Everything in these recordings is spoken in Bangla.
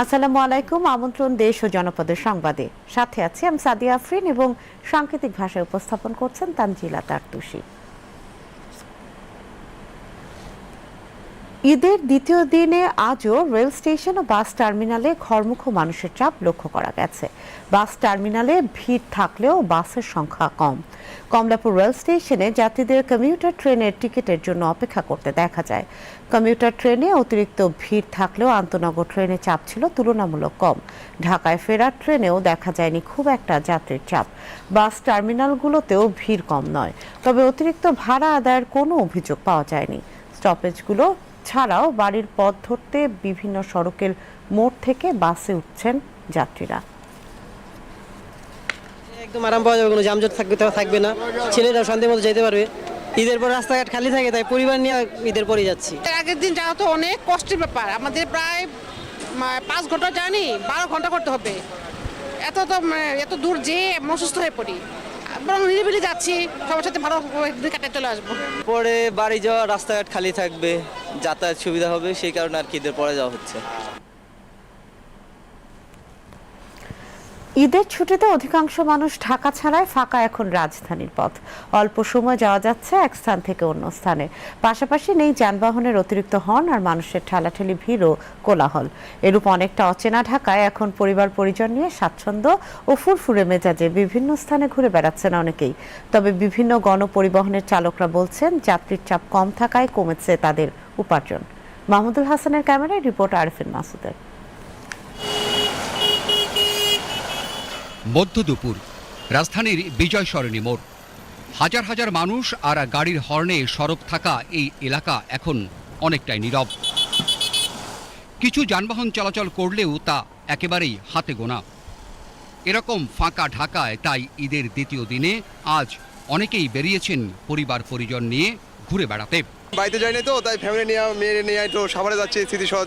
আসসালামু আলাইকুম, আমন্ত্রণ দেশ ও জনপদের সংবাদে। সাথে আছি আমি সাদিয়া আফরিন এবং সাংকেতিক ভাষায় উপস্থাপন করছেন তানজিলা তারতুষি ঈদের দ্বিতীয় দিনে আজও রেল স্টেশন ও বাস টার্মিনালে ঘরমুখ মানুষের চাপ লক্ষ্য করা গেছে। বাস টার্মিনালে ভিড় থাকলেও বাসের সংখ্যা কম। কমলাপুর রেল স্টেশনে যাত্রীদের কমিউটার ট্রেনের টিকিটের জন্য অপেক্ষা করতে দেখা যায়। কমিউটার ট্রেনে অতিরিক্ত ভিড় থাকলেও আন্তনগর ট্রেনে চাপ ছিল তুলনামূলক কম। ঢাকায় ফেরার ট্রেনেও দেখা যায়নি খুব একটা যাত্রীর চাপ। বাস টার্মিনালগুলোতেও ভিড় কম নয়, তবে অতিরিক্ত ভাড়া আদায়ের কোনো অভিযোগ পাওয়া যায়নি। স্টপেজগুলো ছাড়াও বাড়ির পথ ধরতে বিভিন্ন সড়কের মোড় থেকে বাসে উঠছেন যাত্রীরা। একদম আরাম পাওয়া যাবে কোনো যানজট থাকবে তো থাকবে না। ছেলেরাও শান্তি মতো যেতে পারবে। ঈদের পর রাস্তাঘাট খালি থাকে তাই পরিবার নিয়ে ঈদের পরে যাচ্ছি। আগের দিন যাওয়া তো অনেক কষ্টের ব্যাপার। আমাদের প্রায় পাঁচ ঘণ্টা জানি বারো ঘণ্টা করতে হবে। এত তো মানে এত দূর যেয়ে অসুস্থ হয়ে পড়ি। বরং নিরিবিলি যাচ্ছি সবার সাথে ভালো দিন কাটিয়ে চলে আসব। পরে বাড়ি যাওয়া রাস্তাঘাট খালি থাকবে। যাতায়াত সুবিধা হবে সেই কারণে আর কি ঈদের পরে যাওয়া হচ্ছে। ঈদের ছুটিতে অধিকাংশ মানুষ ঢাকা ছাড়ায় ফাঁকা এখন রাজধানীর পথ। অল্প সময় যাওয়া যাচ্ছে এক স্থান থেকে অন্য স্থানে। পাশাপাশি নেই যানবাহনের অতিরিক্ত হর্ন আর মানুষের ঠেলাঠেলি ভিড় ও কোলাহল। এরূপ অনেকটা অচেনা ঢাকায় এখন পরিবার পরিজন নিয়ে স্বাচ্ছন্দ্য ও ফুরফুরে মেজাজে বিভিন্ন স্থানে ঘুরে বেড়াচ্ছেন অনেকেই। তবে বিভিন্ন গণপরিবহনের চালকরা বলছেন, যাত্রীর চাপ কম থাকায় কমেছে তাদের উপার্জন। মাহমুদুল হাসানের ক্যামেরায় রিপোর্ট আরফিন মাসুদের। মধ্য দুপুর। রাজধানীর বিজয় সরণী মোড়। হাজার হাজার মানুষ আর গাড়ির হর্নে সরব থাকা এই এলাকা এখন অনেকটাই নীরব। কিছু যানবাহন চলাচল করলেও তা একেবারেই হাতে গোনা। এরকম ফাঁকা ঢাকায় তাই ঈদের দ্বিতীয় দিনে আজ অনেকেই বেরিয়েছেন পরিবার পরিজন নিয়ে ঘুরে বেড়াতে। বাড়িতে যাইনি নাই তো তাই ফ্যামিলি নিয়ে মেয়ে নিয়ে একটু সাভারে যাচ্ছি স্মৃতিসদ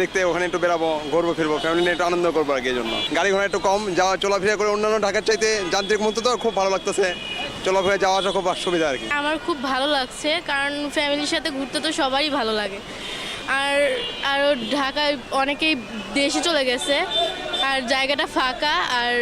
দেখতে ওখানে একটু বেরাবো ঘুরবো ফিরবো। ফ্যামিলি নিয়ে একটু আনন্দ করব আর কি জন্য। গাড়ি ঘোড়া একটু কম যাওয়া চলাফেরা করে অন্যান্য ঢাকার চাইতে যান্ত্রিক মতো তো খুব ভালো লাগতেছে। চলাফেরা যাওয়া আসা খুব সুবিধা আর কি। আমার খুব ভালো লাগছে কারণ ফ্যামিলির সাথে ঘুরতে তো সবারই ভালো লাগে। আর আরও ঢাকায় অনেকেই দেশে চলে গেছে আর জায়গাটা ফাঁকা আর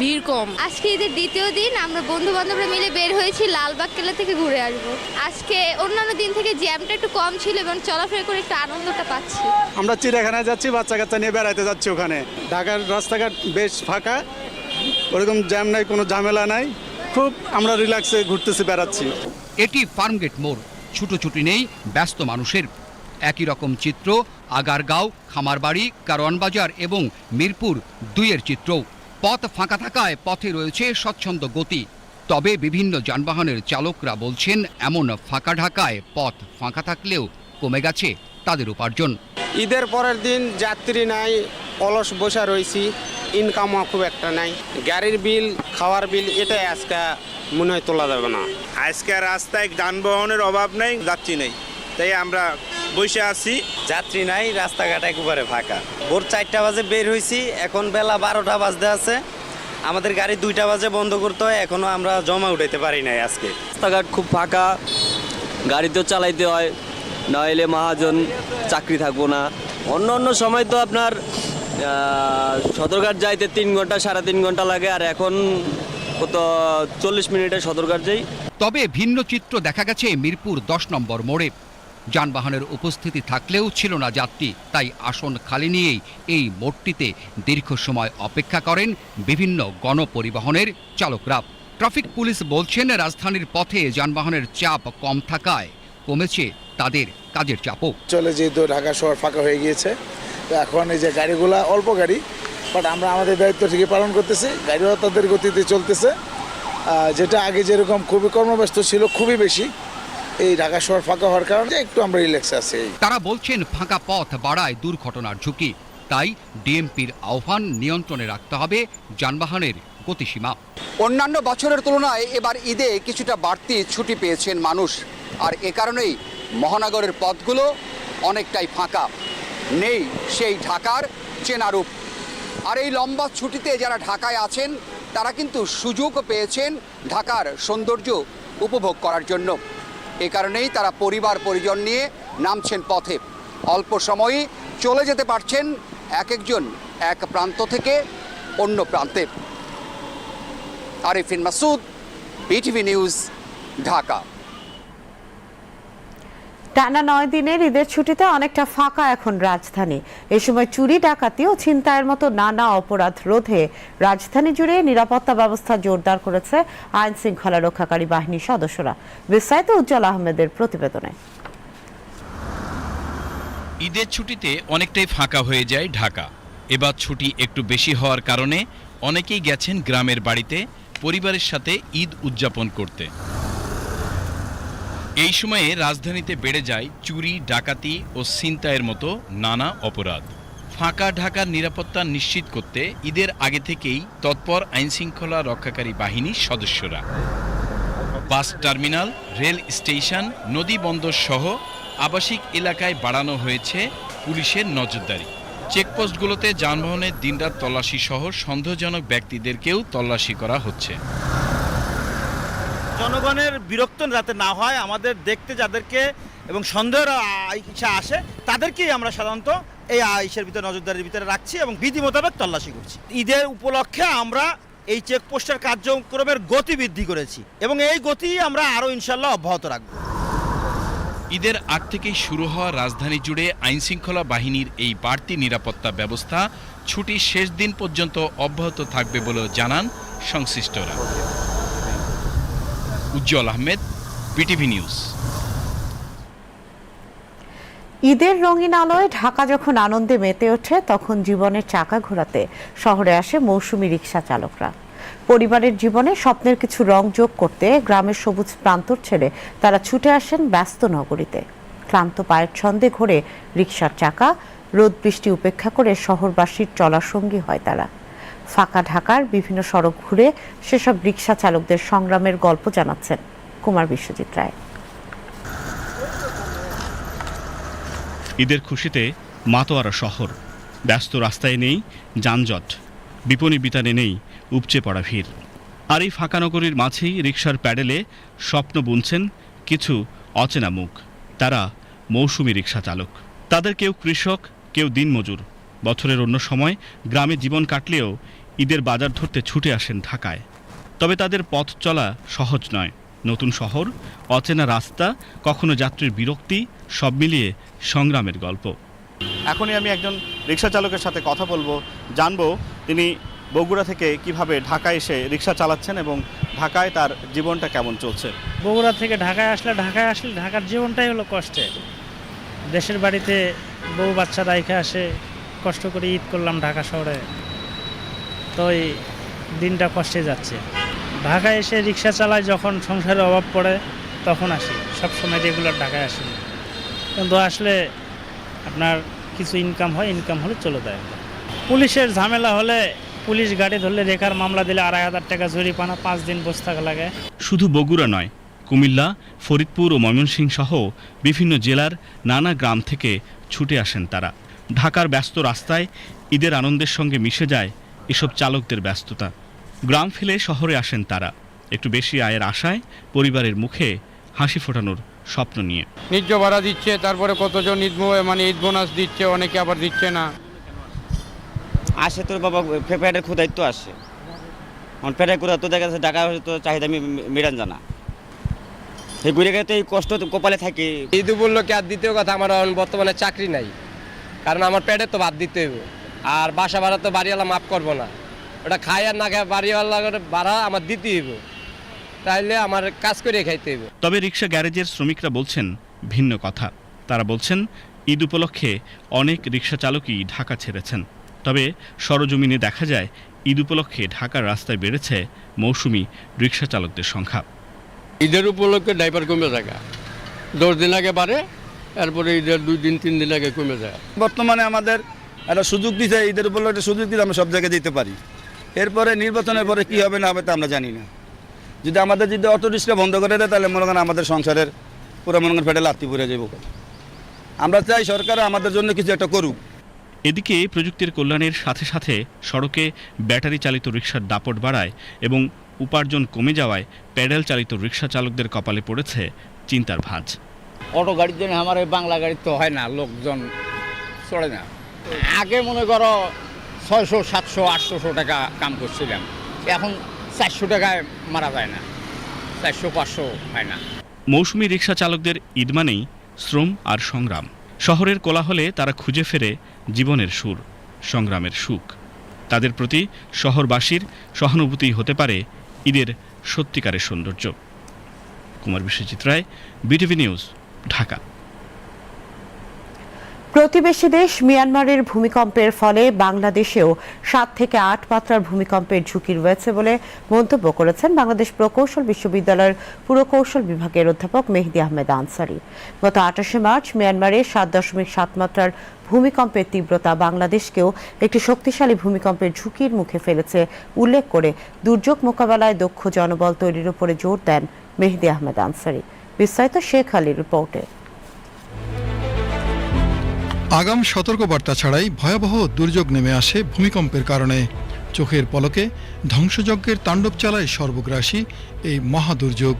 ভিড় কম। আজকে ঈদের দ্বিতীয় দিন আমরা বন্ধু বান্ধবরা মিলে বের হয়েছি লালবাগ কেল্লা থেকে ঘুরে আসব। আজকে অন্যান্য দিন থেকে জ্যামটা একটু কম ছিল এবং চলাফেরা করে একটু আনন্দটা পাচ্ছি। আমরা চিড়িয়াখানায় যাচ্ছি বাচ্চা কাচ্চা নিয়ে বেড়াতে যাচ্ছি ওখানে। ঢাকার রাস্তাঘাট বেশ ফাঁকা ওরকম জ্যাম নাই কোনো ঝামেলা নাই। খুব আমরা রিল্যাক্সে ঘুরতেছি বেড়াচ্ছি। এটি ফার্মগেট মোড়। ছুটোছুটি নেই ব্যস্ত মানুষের একই রকম চিত্র আগারগাঁও খামারবাড়ি কারওয়ানবাজার এবং মিরপুর দুইয়ের চিত্রও। পথ ফাঁকা থাকায় পথে রয়েছে স্বচ্ছন্দ গতি। তবে বিভিন্ন যানবাহনের চালকরা বলছেন এমন ফাঁকা ঢাকায় পথ ফাঁকা থাকলেও কমে গেছে তাদের উপার্জন। ঈদের পরের দিন যাত্রী নাই অলস বসা রয়েছি ইনকামও খুব একটা নাই। গাড়ির বিল খাওয়ার বিল এটাই আজকে মনে হয় তোলা যাবে না। আজকে রাস্তায় যানবাহনের অভাব নেই যাত্রী নেই। তাই আমরা বসে আছি যাত্রী নাই রাস্তাঘাট একেবারে ফাঁকা। ভোর চারটা বাজে বের হয়েছি এখন বেলা বারোটা বাজতে আছে। আমাদের গাড়ি দুইটা বাজে বন্ধ করতে হয় এখনও আমরা জমা উঠাইতে পারি নাই আজকে। রাস্তাঘাট খুব ফাঁকা গাড়িতেও চালাইতে হয় নইলে মহাজন চাকরি থাকব না। অন্য অন্য সময় তো আপনার সদরঘাট যাইতে তিন ঘণ্টা সাড়ে তিন ঘণ্টা লাগে আর এখন কত চল্লিশ মিনিটে সদরঘাট যাই। তবে ভিন্ন চিত্র দেখা গেছে মিরপুর দশ নম্বর মোড়ে। যানবাহনের উপস্থিতি থাকলেও ছিল না যাত্রী, তাই আসন খালি নিয়েই এই মোড়টিতে দীর্ঘ সময় অপেক্ষা করেন বিভিন্ন গণপরিবহনের চালকরা। ট্রাফিক পুলিশ বলছেন, রাজধানীর পথে যানবাহনের চাপ কম থাকায় কমেছে তাদের কাজের চাপও। চলে যেহেতু ঢাকা শহর ফাঁকা হয়ে গিয়েছে, তো এখন এই যে গাড়িগুলা অল্প গাড়ি বাট আমরা আমাদের দায়িত্ব ঠিকই পালন করতেছি, গাড়িও তাদের গতিতে চলতেছে। যেটা আগে যেরকম খুবই কর্মব্যস্ত ছিল, খুবই বেশি। এই ঢাকা শহর ফাঁকা হওয়ার কারণে একটু আমরা রিল্যাক্সে আছি। তারা বলছেন ফাঁকা পথ বাড়ায় দুর্ঘটনার ঝুঁকি। তাই ডিএমপির আহ্বান নিয়ন্ত্রণে রাখতে হবে যানবাহনের গতিসীমা। অন্যান্য বছরের তুলনায় এবার ঈদে কিছুটা বাড়তি ছুটি পেয়েছেন মানুষ। আর এ কারণেই মহানগরের পথগুলো অনেকটাই ফাঁকা। নেই সেই ঢাকার চেনারূপ আর এই লম্বা ছুটিতে যারা ঢাকায় আছেন তারা কিন্তু সুযোগও পেয়েছেন ঢাকার সৌন্দর্য উপভোগ করার জন্য। এ কারণেই তারা পরিবার পরিজন নিয়ে নামছেন পথে। অল্প সময়ই চলে যেতে পারছেন এক একজন এক প্রান্ত থেকে অন্য প্রান্তে। Arifin Masud, BTV news, Dhaka. টানা নয় দিনের ঈদের ছুটিতে অনেকটা ফাঁকা এখন রাজধানী। এ সময় চুরি, ডাকাতি ও ছিনতাইয়ের মতো নানা অপরাধ রোধে রাজধানী জুড়ে নিরাপত্তা ব্যবস্থা জোরদার করেছে আইন শৃঙ্খলা রক্ষাকারী বাহিনীর সদস্যরা। বিস্তারিত উজ্জ্বল আহমেদের প্রতিবেদনে। ঈদের ছুটিতে অনেকটাই ফাঁকা হয়ে যায় ঢাকা। এবার ছুটি একটু বেশি হওয়ার কারণে অনেকেই গেছেন গ্রামের বাড়িতে পরিবারের সাথে ঈদ উদযাপন করতে। এই সময়ে রাজধানীতে বেড়ে যায় চুরি, ডাকাতি ও ছিনতাইয়ের মতো নানা অপরাধ। ফাঁকা ঢাকার নিরাপত্তা নিশ্চিত করতে ঈদের আগে থেকেই তৎপর আইনশৃঙ্খলা রক্ষাকারী বাহিনীর সদস্যরা। বাস টার্মিনাল, রেল স্টেশন, নদী বন্দর সহ আবাসিক এলাকায় বাড়ানো হয়েছে পুলিশের নজরদারি। চেকপোস্টগুলোতে যানবাহনের দিনরাত তল্লাশি সহ সন্দেহজনক ব্যক্তিদেরকেও তল্লাশি করা হচ্ছে। জনগণের বিরক্ত যাতে না হয়, আমাদের দেখতে যাদেরকে এবং সন্দেহের ইচ্ছা আসে, তাদেরকেই আমরা সাধারণত এই আইসের ভিতরে নজরদারির ভিতরে রাখছি এবং বিধি মোতাবেক তল্লাশি করছি। ঈদের উপলক্ষে আমরা এই চেকপোস্টের কার্যক্রমের গতি বৃদ্ধি করেছি এবং এই গতি আমরা আরও ইনশাল্লাহ অব্যাহত রাখব। ঈদের আগ থেকেই শুরু হওয়া রাজধানী জুড়ে আইনশৃঙ্খলা বাহিনীর এই বাড়তি নিরাপত্তা ব্যবস্থা ছুটির শেষ দিন পর্যন্ত অব্যাহত থাকবে বলেও জানান সংশ্লিষ্টরা। Ujjwal Ahmed, BTV news. ঈদের রঙিন আলোয় ঢাকা যখন আনন্দে মেতে ওঠে, তখন জীবনের চাকা ঘোরাতে শহরে আসে মৌসুমী রিক্সা চালকরা। পরিবারের জীবনে স্বপ্নের কিছু রং যোগ করতে গ্রামের সবুজ প্রান্তর ছেড়ে তারা ছুটে আসেন ব্যস্ত নগরীতে। ক্লান্ত পায়ের ছন্দে ঘোরে রিক্সার চাকা, রোদ বৃষ্টি উপেক্ষা করে শহরবাসীর চলার সঙ্গী হয় তারা। ফাঁকা ঢাকার বিভিন্ন সড়ক ঘুরে সেসব রিক্সা চালকদের সংগ্রামের গল্প জানাচ্ছেন কুমার বিশ্বজিৎ রায়। ঈদের খুশিতে মাতোয়ারা শহর। ব্যস্ত রাস্তায় নেই, যানজট। বিপণী বিতানে নেই, উপচে পড়া ভিড়। আর এই ফাঁকা নগরীর মাঝেই রিক্সার প্যাডেলে স্বপ্ন বুনছেন কিছু অচেনা মুখ। তারা মৌসুমি রিক্সা চালক। তাদের কেউ কৃষক, কেউ দিনমজুর। বছরের অন্য সময় গ্রামে জীবন কাটলেও ঈদের বাজার ধরতে ছুটে আসেন ঢাকায়। তবে তাদের পথ চলা সহজ নয়। নতুন শহর অচেনা রাস্তা কখনো যাত্রীর বিরক্তি সব মিলিয়ে সংগ্রামের গল্প। এখনই আমি একজন রিক্সা চালকের সাথে কথা বলব জানব তিনি বগুড়া থেকে কীভাবে ঢাকায় এসে রিক্সা চালাচ্ছেন এবং ঢাকায় তার জীবনটা কেমন চলছে? বগুড়া থেকে ঢাকায় আসলে ঢাকায় আসলে ঢাকার জীবনটাই হলো কষ্টে দেশের বাড়িতে বউ বাচ্চা রাইখে আসে কষ্ট করে ঈদ করলাম ঢাকা শহরে। তো এই দিনটা কষ্টে যাচ্ছে। ঢাকায় এসে রিক্সা চালায় যখন সংসারের অভাব পড়ে, তখন আসি। সবসময় রেগুলার ঢাকায় আসি। কিন্তু আসলে আপনার কিছু ইনকাম হয় ইনকাম হলে চলে যায়। পুলিশের ঝামেলা হলে পুলিশ গাড়ি ধরলে রেখার মামলা দিলে আড়াই হাজার টাকা জরিপানা পাঁচ দিন বসে থাকা লাগে। শুধু বগুড়া নয়, কুমিল্লা, ফরিদপুর ও ময়মনসিংহ সহ বিভিন্ন জেলার নানা গ্রাম থেকে ছুটে আসেন তারা। ঢাকার ব্যস্ত রাস্তায় ঈদের আনন্দের সঙ্গে মিশে যায় এসব চালকদের ব্যস্ততা। গ্রাম ফেলে শহরে আসেন তারা। একটু বেশি আয়ের আশায় পরিবারের মুখে হাসি ফোটানোর স্বপ্ন নিয়ে। ন্যায্য ভাড়া দিচ্ছে তারপরে কতজন ঈদ মানে ঈদ বোনাস দিচ্ছে অনেকে আবার দিচ্ছে না। আসে তোর বাবা পেটের ক্ষুদাই তো আসে। আমার পেটের ক্ষুদা তো দেখা যাচ্ছে টাকা তো চাহিদা মি- মি- মেটান জানা। এই ঘুরে গেলে তো এই কষ্ট তো কপালে থাকে। ঈদ উপলক্ষে আর দ্বিতীয় কথা আমার বর্তমানে চাকরি নাই। কারণ আমার পেটে তো বাদ দিতে হবে আর বাসা ভাড়া তো বাড়িওয়ালা মাফ করব না। ওটা খাই আর না খায় বাড়িওয়ালা ভাড়া আমার দিতে হইব। তাইলে আমার কাজ করে খাইতে হইব। তবে রিক্সা গ্যারেজের শ্রমিকরা বলছেন ভিন্ন কথা। তারা বলছেন ঈদ উপলক্ষে অনেক রিক্সা চালকই ঢাকা ছেড়েছেন। তবে সরজমিনে দেখা যায় ঈদ উপলক্ষে ঢাকার রাস্তায় বেড়েছে মৌসুমি রিক্সা চালকদের সংখ্যা। ঈদের উপলক্ষে ড্রাইভার কমে থাকা দশ দিন আগে বাড়ে তারপরে ঈদের দুই দিন তিন দিন আগে কমে যায়। বর্তমানে আমাদের একটা সুযোগ দিতে ঈদের উপলক্ষে সুযোগ দিতে আমরা সব জায়গায় যেতে পারি। এরপরে নির্বাচনের পরে কি হবে না হবে তা আমরা জানি না। যদি আমাদের যদি অটো রিক্সা বন্ধ করে দেয় তাহলে মনে করেন আমাদের সংসারের পুরো মনে করেন ফেটে লাত্তি পড়ে যাব। আমরা চাই সরকার আমাদের জন্য কিছু একটা করুক। এদিকে প্রযুক্তির কল্যাণের সাথে সাথে সড়কে ব্যাটারি চালিত রিক্সার দাপট বাড়ায় এবং উপার্জন কমে যাওয়ায় প্যাডেল চালিত রিক্সা চালকদের কপালে পড়েছে চিন্তার ভাঁজ। অটো গাড়ির জন্য আমার বাংলা গাড়ি তো হয় না লোকজন চড়ে না। আগে মনে করো ছয়শো, সাতশো, আটশোশো টাকা কাম করছিলাম। এখন চারশো টাকায় মারা যায় না। চারশো, পাঁচশো হয় না। মৌসুমি রিক্সা চালকদের ঈদ মানেই শ্রম আর সংগ্রাম। শহরের কোলাহলে তারা খুঁজে ফেরে জীবনের সুর, সংগ্রামের সুখ। তাদের প্রতি শহরবাসীর সহানুভূতি হতে পারে ঈদের সত্যিকারের সৌন্দর্য। Kumar Biswajit Roy, BTV news, Dhaka. প্রতিবেশী দেশ মিয়ানমারের ভূমিকম্পের ফলে বাংলাদেশেও সাত থেকে আট মাত্রার ভূমিকম্পের ঝুঁকি রয়েছে বলে মন্তব্য করেছেন বাংলাদেশ প্রকৌশল বিশ্ববিদ্যালয়ের পুরকৌশল বিভাগের অধ্যাপক মেহেদি আহমেদ আনসারি। গত আঠাশে মার্চ মিয়ানমারে সাত দশমিক সাত মাত্রার ভূমিকম্পের তীব্রতা বাংলাদেশকেও একটি শক্তিশালী ভূমিকম্পের ঝুঁকির মুখে ফেলেছে উল্লেখ করে দুর্যোগ মোকাবেলায় দক্ষ জনবল তৈরির উপরে জোর দেন মেহেদি আহমেদ আনসারি। বিস্তারিত শেখ আলীর রিপোর্টে। আগাম সতর্কবার্তা ছাড়াই ভয়াবহ দুর্যোগ নেমে আসে ভূমিকম্পের কারণে। চোখের পলকে ধ্বংসযজ্ঞের তাণ্ডব চালায় সর্বগ্রাসী এই মহাদুর্যোগ।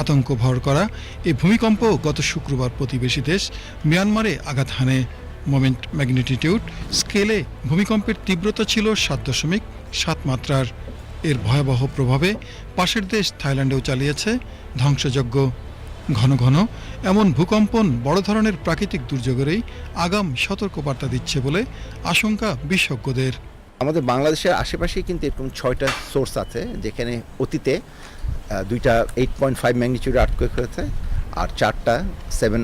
আতঙ্ক ভর করা এই ভূমিকম্প গত শুক্রবার প্রতিবেশী দেশ মিয়ানমারে আঘাত হানে। মোমেন্ট ম্যাগনিটিউড স্কেলে ভূমিকম্পের তীব্রতা ছিল সাত দশমিক সাত মাত্রার। এর ভয়াবহ প্রভাবে পাশের দেশ থাইল্যান্ডেও চালিয়েছে ধ্বংসযজ্ঞ। ঘন ঘন, এমন ভূকম্পন বড় ধরনের প্রাকৃতিক দুর্যোগেরই আগাম সতর্কবার্তা দিচ্ছে বলে আশঙ্কা বিশেষজ্ঞদের। আমাদের বাংলাদেশের আশেপাশেই কিন্তু এরকম ছয়টা সোর্স আছে, যেখানে অতীতে দুইটা eight point five magnitude earthquake হয়েছে আর চারটা সেভেন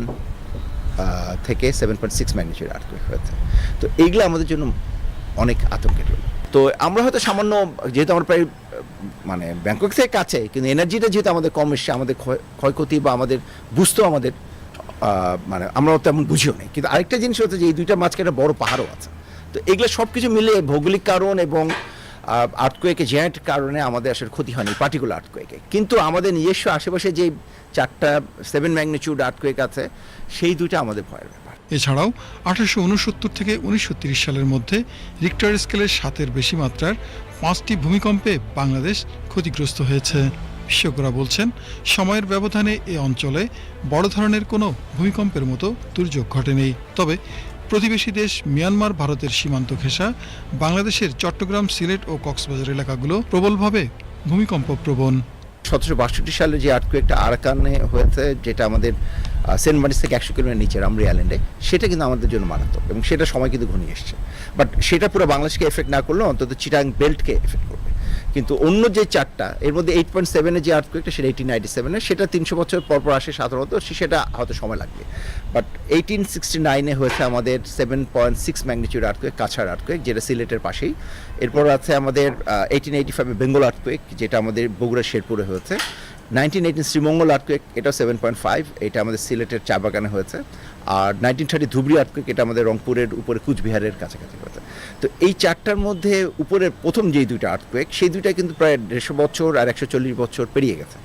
থেকে seven point six magnitude earthquake হয়েছে। তো এইগুলো আমাদের জন্য অনেক আতঙ্কের তো আমরা হয়তো সামান্য, যেহেতু আমরা প্রায় মানে ব্যাংকক থেকে কাছে, কিন্তু এনার্জিটা যেহেতু আমাদের কম এসছে, আমাদের ক্ষয়- ক্ষয়ক্ষতি বা আমাদের বুঝতেও আমাদের মানে আমরা তেমন বুঝিও নেই। কিন্তু আরেকটা জিনিস হচ্ছে যে এই দুইটা মাঝখানে একটা বড় পাহাড়ও আছে। তো এগুলো সব কিছু মিলে ভৌগোলিক কারণ এবং আর্থকোয়েকে জেন্ট কারণে আমাদের আসলে ক্ষতি হয়নি পার্টিকুলার আর্থকোয়েকে কিন্তু আমাদের নিজস্ব আশেপাশে যে চারটা সেভেন ম্যাগনিচিউড আর্থকোয়েক আছে, সেই দুইটা আমাদের ভয়ের ব্যাপার। এছাড়াও আঠারোশো উনসত্তর থেকে উনিশশো সালের মধ্যে রিক্টার স্কেলের সাতের বেশি মাত্রার পাঁচটি ভূমিকম্পে বাংলাদেশ ক্ষতিগ্রস্ত হয়েছে। বিশেষজ্ঞরা বলছেন, সময়ের ব্যবধানে এ অঞ্চলে বড় ধরনের কোনো ভূমিকম্পের মতো দুর্যোগ ঘটেনি। তবে প্রতিবেশী দেশ মিয়ানমার, ভারতের সীমান্ত ঘেঁষা, বাংলাদেশের চট্টগ্রাম, সিলেট ও কক্সবাজার এলাকাগুলো প্রবলভাবে ভূমিকম্প প্রবণ সতেরোশো বাষট্টি সালে যে আটকু একটা আরাকানে হয়েছে, যেটা আমাদের সেন্ট মার্টিস থেকে একশো কিলোমিটার নিচে রামরি আইল্যান্ডে সেটা কিন্তু আমাদের জন্য মারাত্মক এবং সেটা সময় কিন্তু ঘনিয়ে এসছে। বাট সেটা পুরো বাংলাদেশকে এফেক্ট না করলেও অন্তত চিটাং বেল্টকে এফেক্ট করবে। কিন্তু অন্য যে চারটা, এর মধ্যে এইট পয়েন্ট সেভেনের যে আর্থকোয়েকটা সেটা এইটিন নাইনটি সেভেনের সেটা তিনশো বছর পর পর আসে সাধারণত, সেটা হয়তো সময় লাগবে। বাট এইটিন সিক্সটি নাইনে হয়েছে আমাদের seven point six magnitude earthquake Cachar earthquake যেটা সিলেটের পাশেই। এরপর আছে আমাদের এইটিন এইটি ফাইভে বেঙ্গল আর্থকোয়েক যেটা আমাদের বগুড়া শেরপুরে হয়েছে। নাইনটিন এইটিন শ্রীমঙ্গল আর্থকোয়েক এটাও সেভেন পয়েন্ট ফাইভ এটা আমাদের সিলেটের চা বাগানে হয়েছে। আর নাইনটিন থার্টি ধুবরি আর্থকোয়েক এটা আমাদের রংপুরের উপরে কুচবিহারের কাছাকাছি হয়েছে। তো এই চারটার মধ্যে উপরের প্রথম যেই দুইটা আর্থকোয়েক সেই দুইটা কিন্তু প্রায় দেড়শো বছর আর একশো চল্লিশ বছর পেরিয়ে গেছে।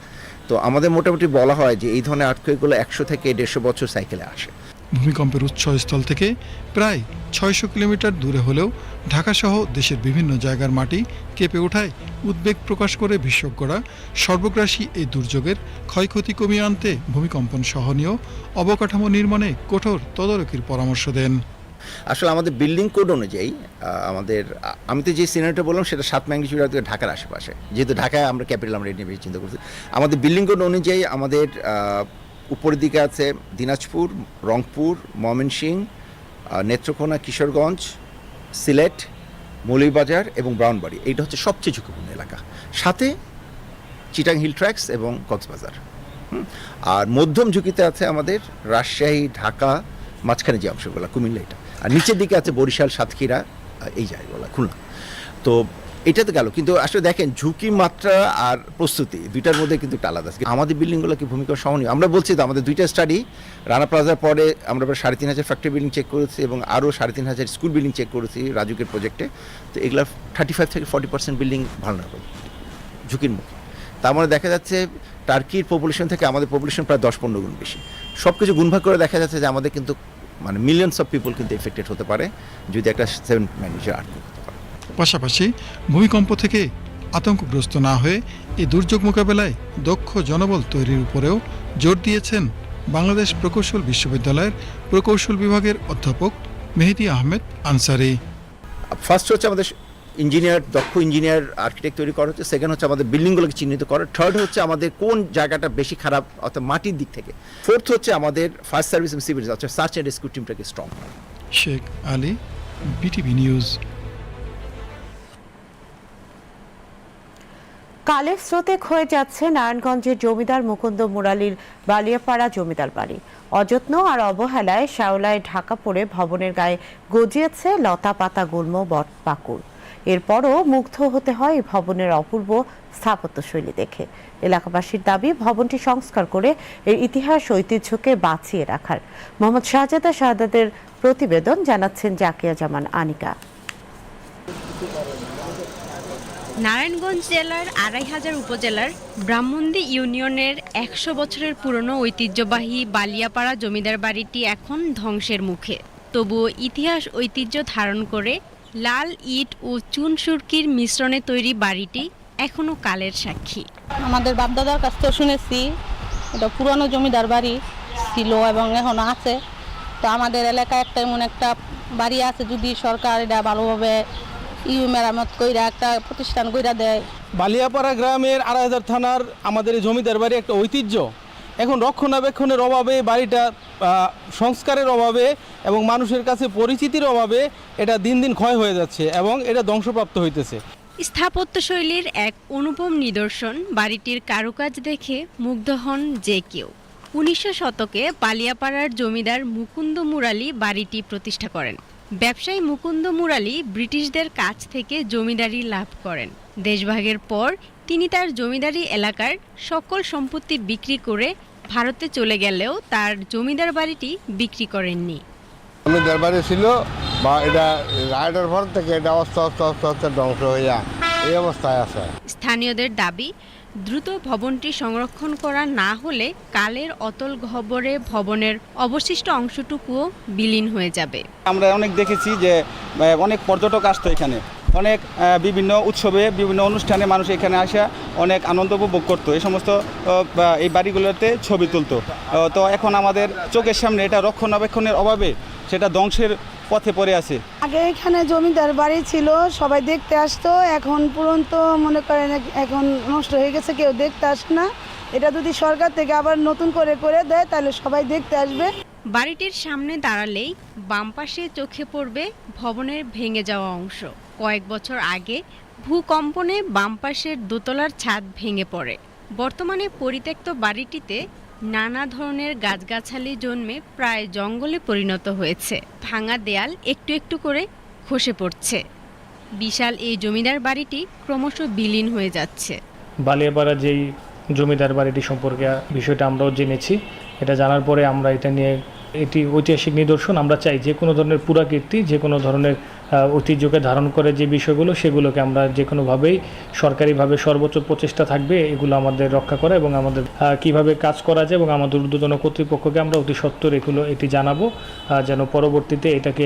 তো আমাদের মোটামুটি বলা হয় যে এই ধরনের আর্থকোয়েকগুলো একশো থেকে দেড়শো বছর সাইকেলে আসে। ভূমিকম্পের উৎসস্থল থেকে প্রায় ছয়শো কিলোমিটার দূরে হলেও ঢাকাসহ দেশের বিভিন্ন জায়গার মাটি কেঁপে ওঠায় উদ্বেগ প্রকাশ করে বিশেষজ্ঞরা সর্বগ্রাসী এই দুর্যোগের ক্ষয়ক্ষতি কমিয়ে আনতে ভূমিকম্পন সহনীয় অবকাঠামো নির্মাণে কঠোর তদারকির পরামর্শ দেন। আসলে আমাদের বিল্ডিং কোড অনুযায়ী আমাদের আমি তো যে সিনারিটা বললাম সেটা সাত ম্যাগনিচিউড থেকে ঢাকার আশেপাশে। যেহেতু ঢাকায় আমরা ক্যাপিটাল আমরা নিয়ে চিন্তা করছি। আমাদের বিল্ডিং কোড অনুযায়ী আমাদের উপরের দিকে আছে দিনাজপুর, রংপুর ময়মনসিং নেত্রকোনা, কিশোরগঞ্জ, সিলেট, মৌলভীবাজার এবং ব্রাউনবাড়ি এইটা হচ্ছে সবচেয়ে ঝুঁকিপূর্ণ এলাকা। সাথে চিটাং হিল ট্র্যাক্স এবং কক্সবাজার। আর মধ্যম ঝুঁকিতে আছে আমাদের রাজশাহী, ঢাকা, মাঝখানে যে অংশগুলো, কুমিল্লা এটা। আর নিচের দিকে আছে বরিশাল, সাতক্ষীরা এই জায়গাগুলো, খুলনা। তো এটা তো গেল। কিন্তু আসলে দেখেন ঝুঁকি মাত্রা আর প্রস্তুতি দুইটার মধ্যে কিন্তু একটা আলাদা। আমাদের বিল্ডিংগুলো কি ভূমিকা সহনীয়। আমরা বলছি তো আমাদের দুইটা স্টাডি রানা প্লাজার পরে আমরা প্রায় সাড়ে তিন হাজার ফ্যাক্টরি বিল্ডিং চেক করেছি এবং আরও সাড়ে তিন হাজার স্কুল বিল্ডিং চেক করেছি রাজুকের প্রজেক্টে তো এগুলো থার্টি ফাইভ থেকে ফর্টি পার্সেন্ট বিল্ডিং ভালনারেবল ঝুঁকির মুখে। তার মানে দেখা যাচ্ছে টার্কির পপুলেশন থেকে আমাদের পপুলেশন প্রায় দশ পনেরো গুণ বেশি। সব কিছু গুণভাগ করে দেখা যাচ্ছে যে আমাদের কিন্তু মানে মিলিয়নস অফ পিপল কিন্তু এফেক্টেড হতে পারে যদি একটা সেভেন ম্যানেজার আর্ট পাশাপাশি ভূমিকম্প থেকে আতঙ্কগ্রস্ত না হয়ে এই দুর্যোগ মোকাবেলায় দক্ষ জনবল তৈরির উপরেও জোর দিয়েছেন বাংলাদেশ প্রকৌশল বিশ্ববিদ্যালয়ের প্রকৌশল বিভাগের অধ্যাপক মেহেদি আহমেদ আনসারি। ফার্স্ট হচ্ছে আমাদের ইঞ্জিনিয়ার দক্ষ ইঞ্জিনিয়ার আর্কিটেক্ট তৈরি করা হচ্ছে। সেকেন্ড হচ্ছে আমাদের বিল্ডিংগুলোকে চিহ্নিত করা। থার্ড হচ্ছে আমাদের কোন জায়গাটা বেশি খারাপ অর্থাৎ মাটির দিক থেকে। ফোর্থ হচ্ছে আমাদের ফায়ার সার্ভিস এবং সিভিল অর্থাৎ search and rescue টিমটাকে strong Sheikh Ali BTV news কালের স্রোতে ক্ষয়ে যাচ্ছে নারায়ণগঞ্জের জমিদার মুকুন্দ মুরালির বালিয়াপাড়া জমিদার বাড়ি। অযত্ন আর অবহেলায় শ্যাওলায় ঢাকা পড়ে ভবনের গায়ে গজিয়েছে লতা পাতা গুল্ম বট পাকুড়। এরপরও মুগ্ধ হতে হয় ভবনের অপূর্ব স্থাপত্যশৈলী দেখে। এলাকাবাসীর দাবি, ভবনটি সংস্কার করে এর ইতিহাস ঐতিহ্যকে বাঁচিয়ে রাখার। মোহাম্মদ শাহজাদা শাহাদাতের প্রতিবেদন জানাচ্ছেন জাকিয়া জামান আনিকা। নারায়ণগঞ্জ জেলার আড়াই হাজার উপজেলার ব্রাহ্মণদী ইউনিয়নের একশো বছরের পুরনো ঐতিহ্যবাহী বালিয়াপাড়া জমিদার বাড়িটি এখন ধ্বংসের মুখে। তবুও ইতিহাস ঐতিহ্য ধারণ করে লাল ইট ও চুন সুরকির মিশ্রণে তৈরি বাড়িটি এখনও কালের সাক্ষী। আমাদের বাপদাদার কাছ থেকে শুনেছি, এটা পুরনো জমিদার বাড়ি ছিল এবং এখনও আছে। তো আমাদের এলাকায় একটা এমন একটা বাড়ি আছে, যদি সরকার এটা ভালোভাবে ইউ মেরামত কইরা একটা প্রতিষ্ঠান কইরা দেয়। বালিয়াপাড়া গ্রামের আড়াই হাজার থানার আমাদের এই জমিদার বাড়ি একটা ঐতিহ্য। এখন রক্ষণাবেক্ষণের অভাবে বাড়িটা সংস্কারের অভাবে এবং মানুষের কাছে পরিচিতির অভাবে এটা দিন দিন ক্ষয় হয়ে যাচ্ছে এবং এটা ধ্বংসপ্রাপ্ত হইতেছে। স্থাপত্যশৈলীর এক অনুপম নিদর্শন বাড়িটির কারুকাজ দেখে মুগ্ধ হন যে কেউ। উনিশশো শতকে পালিয়াপাড়ার জমিদার মুকুন্দ মুরালি বাড়িটি প্রতিষ্ঠা করেন। ব্যবসায়ী মুকুন্দ মুরালি ব্রিটিশদের কাছ থেকে জমিদারি লাভ করেন। দেশভাগের পর তিনি তার জমিদারি এলাকার সকল সম্পত্তি বিক্রি করে ভারতে চলে গেলেও তার জমিদার বাড়িটি বিক্রি করেননি। জমিদার বাড়ি ছিল বা এটা রাইডের পর থেকে এটা অস্ত অস্ত অস্ত অস্ত ধ্বংস হইয়া এই অবস্থায় আছে। স্থানীয়দের দাবি দ্রুত ভবনটি সংরক্ষণ করা না হলে কালের অতল গহ্বরে ভবনের অবশিষ্ট অংশটুকুও বিলীন হয়ে যাবে। আমরা অনেক দেখেছি যে অনেক পর্যটক আসতো এখানে। অনেক বিভিন্ন উৎসবে বিভিন্ন অনুষ্ঠানে মানুষ এখানে আসা অনেক আনন্দ উপভোগ করতো। এই সমস্ত এই বাড়িগুলোতে ছবি তুলতো। তো এখন আমাদের চোখের সামনে এটা রক্ষণাবেক্ষণের অভাবে সেটা ধ্বংসের পথে পড়ে আছে। আগে এখানে জমিদার বাড়ি ছিল সবাই দেখতে আসতো এখন পুরন্ত মনে করেন এখন নষ্ট হয়ে গেছে কেউ দেখতে আসে না। এটা যদি সরকার থেকে আবার নতুন করে করে দেয় তাহলে সবাই দেখতে আসবে। বাড়িটির সামনে দাঁড়ালেই বাম পাশে চোখে পড়বে ভবনের ভেঙে যাওয়া অংশ। কয়েক বছর আগে ভূকম্পনে বাম পাশের দোতলার ছাদ ভেঙে পড়ে। বর্তমানে পরিত্যক্ত বাড়িটিতে নানা ধরনের গাছগাছালি জন্মে প্রায় জঙ্গলে পরিণত হয়েছে। ভাঙা দেয়াল একটু একটু করে খসে পড়ছে। বিশাল এই জমিদার বাড়িটি ক্রমশ বিলীন হয়ে যাচ্ছে। বালিয়াপাড়া যেই জমিদার বাড়িটি সম্পর্কে বিষয়টা আমরাও জেনেছি, এটা জানার পরে আমরা এটা নিয়ে এটি ঐতিহাসিক নিদর্শন। আমরা চাই যে কোনো ধরনের পুরাকীর্তি, যে কোনো ধরনের ঐতিহ্যকে ধারণ করে যে বিষয়গুলো, সেগুলোকে আমরা যে কোনোভাবেই সরকারিভাবে সর্বোচ্চ প্রচেষ্টা থাকবে, এগুলো আমাদের রক্ষা করা এবং আমাদের কীভাবে কাজ করা যায় এবং আমাদের ঊর্ধ্বতন কর্তৃপক্ষকে আমরা অতি সত্বর এগুলো, এটি জানাব যেন পরবর্তীতে এটাকে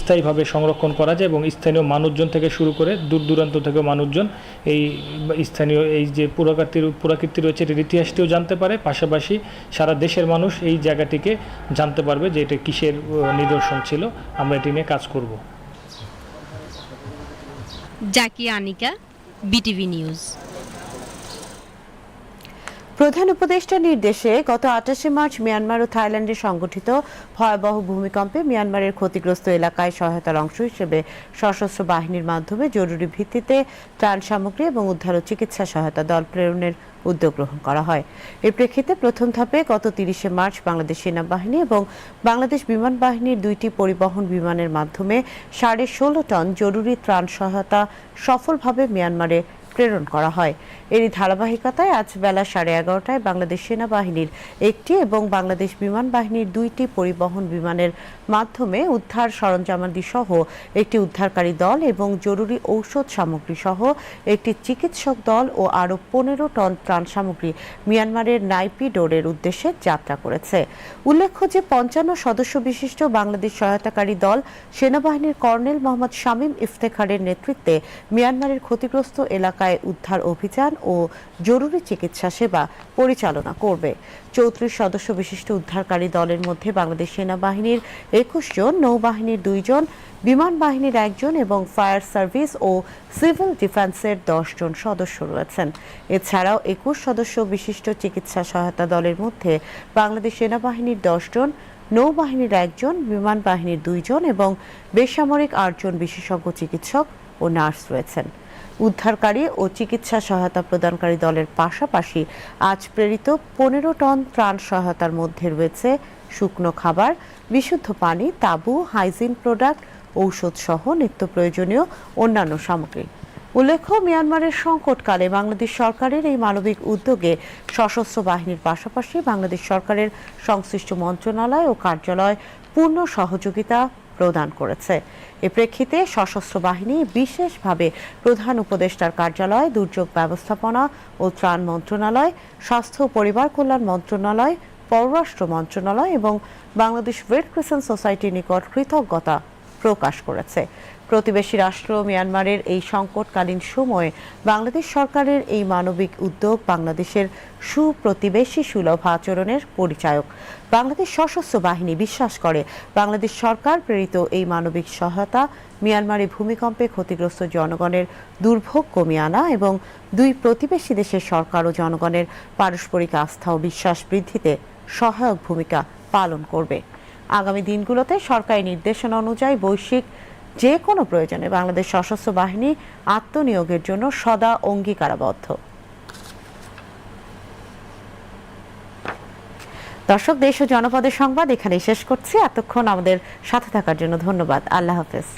স্থায়ীভাবে সংরক্ষণ করা যায় এবং স্থানীয় মানুষজন থেকে শুরু করে দূর দূরান্ত থেকে মানুষজন এই স্থানীয় এই যে পুরাকীর্তির পুরাকীর্তি রয়েছে, এটির ইতিহাসটিও জানতে পারে। পাশাপাশি সারা দেশের মানুষ এই জায়গাটিকে জানতে পারবে যে এটা কিসের নিদর্শন ছিল। আমরা এটি নিয়ে কাজ করব। Zakia Anika, BTV news. প্রধান উপদেষ্টার নির্দেশে গত আটাশে মার্চ মিয়ানমার ও থাইল্যান্ডে সংগঠিত ভয়াবহ ভূমিকম্পে মিয়ানমারের ক্ষতিগ্রস্ত এলাকায় সহায়তার অংশ হিসেবে সশস্ত্র বাহিনীর মাধ্যমে জরুরি ভিত্তিতে ত্রাণ সামগ্রী এবং উদ্ধার ও চিকিৎসা সহায়তা দল প্রেরণের উদ্যোগ গ্রহণ করা হয়। এর প্রেক্ষিতে প্রথম ধাপে গত তিরিশে মার্চ বাংলাদেশ সেনাবাহিনী এবং বাংলাদেশ বিমান বাহিনীর দুইটি পরিবহন বিমানের মাধ্যমে সাড়ে ষোলো টন জরুরি ত্রাণ সহায়তা সফলভাবে মিয়ানমারে প্রেরণ করা হয়। এরই ধারাবাহিকতায় আজ বেলা সাড়ে এগারোটায় বাংলাদেশ সেনাবাহিনীর একটি এবং বাংলাদেশ বিমান বাহিনীর দুইটি পরিবহন বিমানের মাধ্যমে উদ্ধার সরঞ্জামাদি সহ একটি উদ্ধারকারী দল এবং জরুরি ঔষধ সামগ্রী সহ একটি চিকিৎসক দল ও আরও পনেরো টন ত্রাণ সামগ্রী মিয়ানমারের নাইপিডোরের উদ্দেশ্যে যাত্রা করেছে। উল্লেখ্য যে পঞ্চান্ন সদস্য বিশিষ্ট বাংলাদেশ সহায়তাকারী দল সেনাবাহিনীর কর্নেল মোহাম্মদ শামীম ইফতেখারের নেতৃত্বে মিয়ানমারের ক্ষতিগ্রস্ত এলাকায় উদ্ধার অভিযান ও জরুরি চিকিৎসা সেবা পরিচালনা করবে। চৌত্রিশ সদস্য বিশিষ্ট উদ্ধারকারী দলের মধ্যে বাংলাদেশ সেনাবাহিনীর একুশ জন, নৌবাহিনীর দুইজন বিমান বাহিনীর একজন এবং ফায়ার সার্ভিস ও সিভিল ডিফেন্সের জন সদস্য রয়েছেন। এছাড়াও একুশ সদস্য বিশিষ্ট চিকিৎসা সহায়তা দলের মধ্যে বাংলাদেশ সেনাবাহিনীর জন, নৌবাহিনীর একজন, বিমান বাহিনীর দুইজন এবং বেসামরিক আটজন বিশেষজ্ঞ চিকিৎসক ও নার্স রয়েছেন। উদ্ধারকারী ও চিকিৎসা সহায়তা প্রদানকারী দলের পাশাপাশি আজ প্রেরিত পনেরো টন ত্রাণ সহায়তার মধ্যে রয়েছে শুকনো খাবার, বিশুদ্ধ পানি, তাঁবু, হাইজিন প্রোডাক্ট, ঔষধ সহ নিত্য প্রয়োজনীয় অন্যান্য সামগ্রী। উল্লেখ্য, মিয়ানমারের সংকটকালে বাংলাদেশ সরকারের এই মানবিক উদ্যোগে সশস্ত্র বাহিনীর পাশাপাশি বাংলাদেশ সরকারের সংশ্লিষ্ট মন্ত্রণালয় ও কার্যালয় পূর্ণ সহযোগিতা প্রদান করেছে। এ প্রেক্ষিতে সশস্ত্র বাহিনী বিশেষভাবে প্রধান উপদেষ্টার কার্যালয়, দুর্যোগ ব্যবস্থাপনা ও ত্রাণ মন্ত্রণালয়, স্বাস্থ্য ও পরিবার কল্যাণ মন্ত্রণালয়, পররাষ্ট্র মন্ত্রণালয় এবং বাংলাদেশ রেড ক্রিসেন্ট সোসাইটির নিকট কৃতজ্ঞতা প্রকাশ করেছে। প্রতিবেশী রাষ্ট্র মিয়ানমারের এই সংকটকালীন সময়ে বাংলাদেশ সরকারের এই মানবিক উদ্যোগ বাংলাদেশের সুপ্রতিবেশী সুলভ আচরণের পরিচায়ক। বাংলাদেশ সশস্ত্র বাহিনী বিশ্বাস করে, বাংলাদেশ সরকার প্রেরিত এই মানবিক সহায়তা মিয়ানমারে ভূমিকম্পে ক্ষতিগ্রস্ত জনগণের দুর্ভোগ কমিয়ে আনা এবং দুই প্রতিবেশী দেশের সরকার ও জনগণের পারস্পরিক আস্থা ও বিশ্বাস বৃদ্ধিতে সহায়ক ভূমিকা পালন করবে। আগামী দিনগুলোতে সরকারি নির্দেশনা অনুযায়ী বৈশ্বিক যে কোনো প্রয়োজনে বাংলাদেশ সশস্ত্র বাহিনী আত্মনিয়োগের জন্য সদা অঙ্গীকারাবদ্ধ। দর্শক, দেশ ও জনপদের সংবাদ এখানেই শেষ করছি। এতক্ষণ আমাদের সাথে থাকার জন্য ধন্যবাদ। আল্লাহ হাফেজ।